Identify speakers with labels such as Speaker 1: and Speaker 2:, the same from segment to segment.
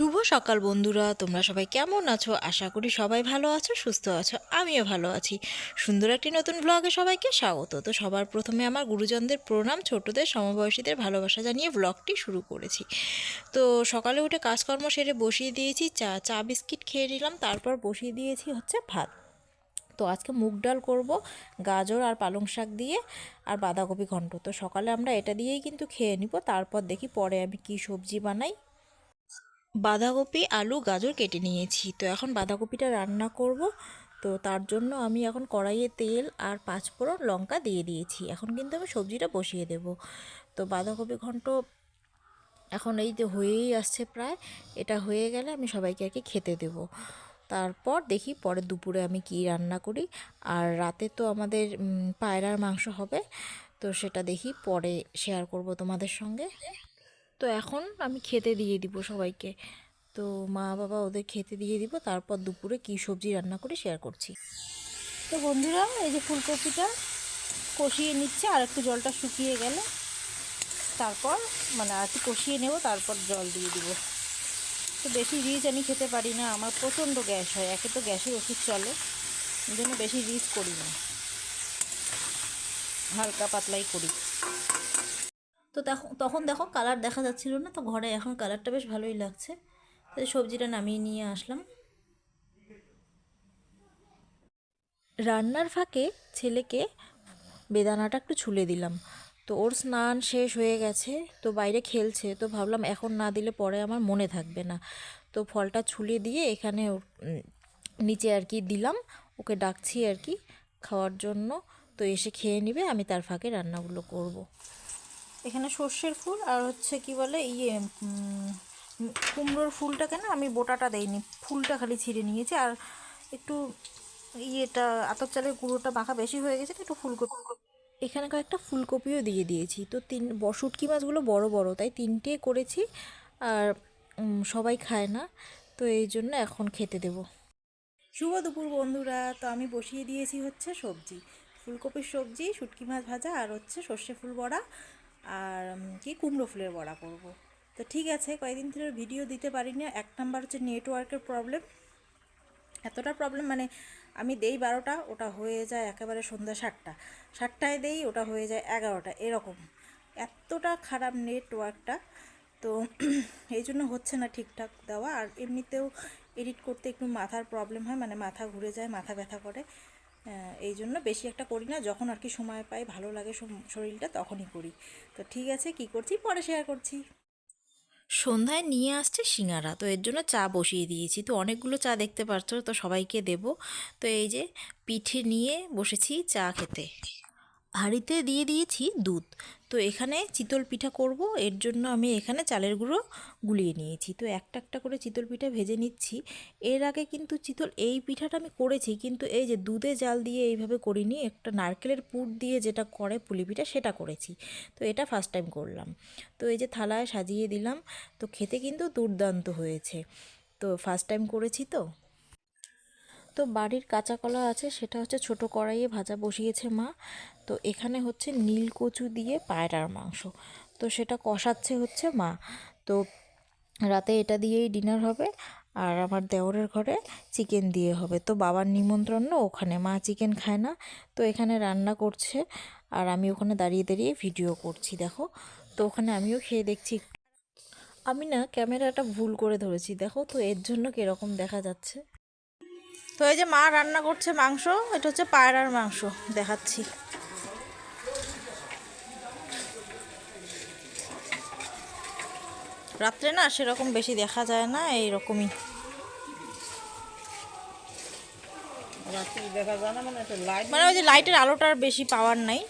Speaker 1: শুভ সকাল বন্ধুরা। তোমরা সবাই কেমন আছো? আশা করি সবাই ভালো আছো, সুস্থ আছো, আমিও ভালো আছি। সুন্দর একটি নতুন ব্লগে সবাইকে স্বাগত। তো সবার প্রথমে আমার গুরুজনদের প্রণাম, ছোটদের, সমবয়সীদের ভালোবাসা জানিয়ে ব্লগটি শুরু করেছি। তো সকালে উঠে কাজকর্ম সেরে বসিয়ে দিয়েছি, চা চা বিস্কিট খেয়ে নিলাম, তারপর বসিয়ে দিয়েছি হচ্ছে ভাত। তো আজকে মুগ ডাল করব, গাজর আর পালং শাক দিয়ে, আর বাঁধাকপি ঘন্ট। তো সকালে আমরা এটা দিয়েই কিন্তু খেয়ে নিব, তারপর দেখি পরে আমি কি সবজি বানাই। বাঁধাকপি, আলু, গাজর কেটে নিয়েছি। তো এখন বাঁধাকপিটা রান্না করব। তো তার জন্য আমি এখন কড়াইয়ে তেল আর পাঁচফোড়ন লঙ্কা দিয়ে দিয়েছি। এখন কিন্তু আমি সবজিটা বসিয়ে দেব। তো বাঁধাকপি ঘন্ট এখন এই যে হয়েই আসছে প্রায়, এটা হয়ে গেলে আমি সবাইকে আর কি খেতে দেব। তারপর দেখি পরে দুপুরে আমি কি রান্না করি। আর রাতে তো আমাদের পায়রার মাংস হবে। তো সেটা দেখি পরে শেয়ার করব তোমাদের সঙ্গে। তো এখন আমি খেতে দিয়ে দিব সবাইকে। তো মা বাবা ওদের খেতে দিয়ে দিব, তারপর দুপুরে কি সবজি রান্না করে শেয়ার করছি।
Speaker 2: তো বন্ধুরা, এই যে ফুলকপিটা কষিয়ে নিচ্ছে, আর একটু জলটা শুকিয়ে গেলে তারপর মানে আর একটু কষিয়ে নেব, তারপর জল দিয়ে দিব। তো বেশি রিচ আমি খেতে পারি না, আমার প্রচণ্ড গ্যাস হয়, একে তো গ্যাসের ওষুধ চলে এই জন্য বেশি রিচ করি না। হালকা পাতলাই করি। তো তখন দেখো কালার দেখা যাচ্ছিল না, তো ঘরে এখন কালারটা বেশ ভালোই লাগছে। তো সবজিটা নামিয়ে নিয়ে আসলাম।
Speaker 1: রান্নার ফাঁকে ছেলেকে বেদানাটা একটু ছুলে দিলাম। তো ওর স্নান শেষ হয়ে গেছে, তো বাইরে খেলছে, তো ভাবলাম এখন না দিলে পরে আমার মনে থাকবে না। তো ফলটা ছুলে দিয়ে এখানে নিচে আর কি দিলাম, ওকে ডাকছি আর কি খাওয়ার জন্য। তো এসে খেয়ে নিবে, আমি তার ফাঁকে রান্নাগুলো করব।
Speaker 2: এখানে সর্ষের ফুল আর হচ্ছে কি বলে ইয়ে কুমড়োর ফুলটাকে না আমি বোটাটা দেইনি, ফুলটা খালি ছিঁড়ে নিয়েছি। আর একটু ইয়েটা আতর চালের গুঁড়োটা মাখা বেশি হয়ে গেছে তো একটু ফুলকপি
Speaker 1: এখানে কয়েকটা ফুলকপিও দিয়ে দিয়েছি। তো তিন শুটকি মাছগুলো বড় বড়, তাই তিনটে করেছি আর সবাই খায় না। তো এই জন্য এখন খেতে দেবো।
Speaker 2: শুভ দুপুর বন্ধুরা। তো আমি বসিয়ে দিয়েছি হচ্ছে সবজি, ফুলকপির সবজি, শুটকি মাছ ভাজা আর হচ্ছে সর্ষে ফুল বড়া। আর কি কুমড়ো ফুলের বড়া করব। তো ঠিক আছে, কয়েকদিন ধরে ভিডিও দিতে পারি না এক নাম্বার হচ্ছে নেটওয়ার্কের প্রবলেম এতটা প্রবলেম মানে আমি দেই বারোটা, ওটা হয়ে যায় একেবারে সন্ধ্যা সাতটা। সাতটায় দেই, ওটা হয়ে যায় এগারোটা, এরকম। এতটা খারাপ নেটওয়ার্কটা তো এই জন্য হচ্ছে না ঠিকঠাক দেওয়া। আর এমনিতেও এডিট করতে একটু মাথার প্রবলেম হয় মানে মাথা ঘুরে যায়, মাথা ব্যথা করে। এই জন্য বেশি একটা করি না। যখন আর কি সময় পাই, ভালো লাগে শরীরটা তখনই করি। তো ঠিক আছে, কি করছি? পরে শেয়ার করছি।
Speaker 1: সন্ধ্যায় নিয়ে আসছে সিঙ্গারা। তো এর জন্য চা বসিয়ে দিয়েছি। তো অনেকগুলো চা দেখতে পাচ্ছ, তো সবাইকে দেব। তো এই যে পিঠে নিয়ে বসেছি চা খেতে। হাঁড়িতে দিয়ে দিয়েছি দুধ। তো এখানে চিতল পিঠা করব, এর জন্য আমি এখানে চালের গুঁড়ো গুলিয়ে নিয়েছি। তো একটা একটা করে চিতল পিঠা ভেজে নিচ্ছি। এর আগে কিন্তু চিতল, এই পিঠাটা আমি করেছি, কিন্তু এই যে দুধে জাল দিয়ে এইভাবে করিনি, একটা নারকেলের পুর দিয়ে যেটা করে পুলি পিঠা সেটা করেছি। তো এটা ফার্স্ট টাইম করলাম। তো এই যে থালায় সাজিয়ে দিলাম, তো খেতে কিন্তু দুর্দান্ত হয়েছে। তো ফার্স্ট টাইম করেছি তো। তো বাড়ির কাঁচা কলা আছে, সেটা হচ্ছে ছোট কড়াইয়ে ভাজা বসিয়েছে মা। তো এখানে হচ্ছে নীল কচু দিয়ে পায়রার মাংস। তো সেটা কষাচ্ছে হচ্ছে মা। তো রাতে এটা দিয়েই ডিনার হবে আর আমার দেওরের ঘরে চিকেন দিয়ে হবে। তো বাবার নিমন্ত্রণ না ওখানে, মা চিকেন খায় না। তো এখানে রান্না করছে আর আমি ওখানে দাঁড়িয়ে দাঁড়িয়ে ভিডিও করছি, দেখো। তো ওখানে আমিও খেয়ে দেখছি। আমি না ক্যামেরাটা ভুল করে ধরেছি, দেখো তো এর জন্য কীরকম দেখা যাচ্ছে।
Speaker 2: তো এই যে মা রান্না করছে মাংস, এটা হচ্ছে পায়রার মাংস, দেখাচ্ছি। রাত্রে না সেরকম বেশি দেখা যায় না, এইরকমই। মানে ওই যে লাইটের আলোটার বেশি পাওয়ার নাই।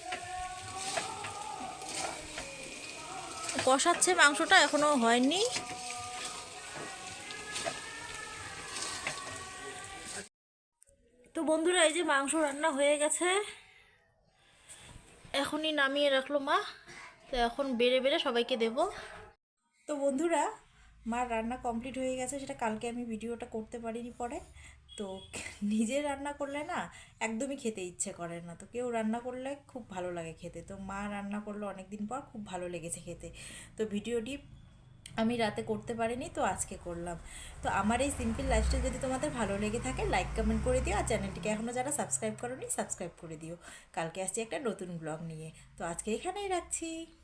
Speaker 2: কষাচ্ছে মাংসটা, এখনও হয়নি। বন্ধুরা, এই যে মাংস রান্না হয়ে গেছে। এখনই নামিয়ে রাখল মা। তো এখন বেড়ে বেড়ে সবাইকে দেব। তো বন্ধুরা, মার রান্না কমপ্লিট হয়ে গেছে। সেটা কালকে আমি ভিডিওটা করতে পারিনি পরে। তো নিজে রান্না করলে না, একদমই খেতে ইচ্ছে করে না। তো কেউ রান্না করলে খুব ভালো লাগে খেতে। তো মা রান্না করল অনেক দিন পর, খুব ভালো লেগেছে খেতে। তো ভিডিওটি
Speaker 1: আমি রাতে করতে পারিনি, তো আজকে করলাম। তো আমার এই সিম্পল লাইফস্টাইল যদি তোমাদের ভালো লেগে থাকে লাইক কমেন্ট করে দিও, আর চ্যানেলটিকে এখনও যারা সাবস্ক্রাইব করোনি সাবস্ক্রাইব করে দিও। কালকে আসছি একটা নতুন ব্লগ নিয়ে। তো আজকে এখানেই রাখছি।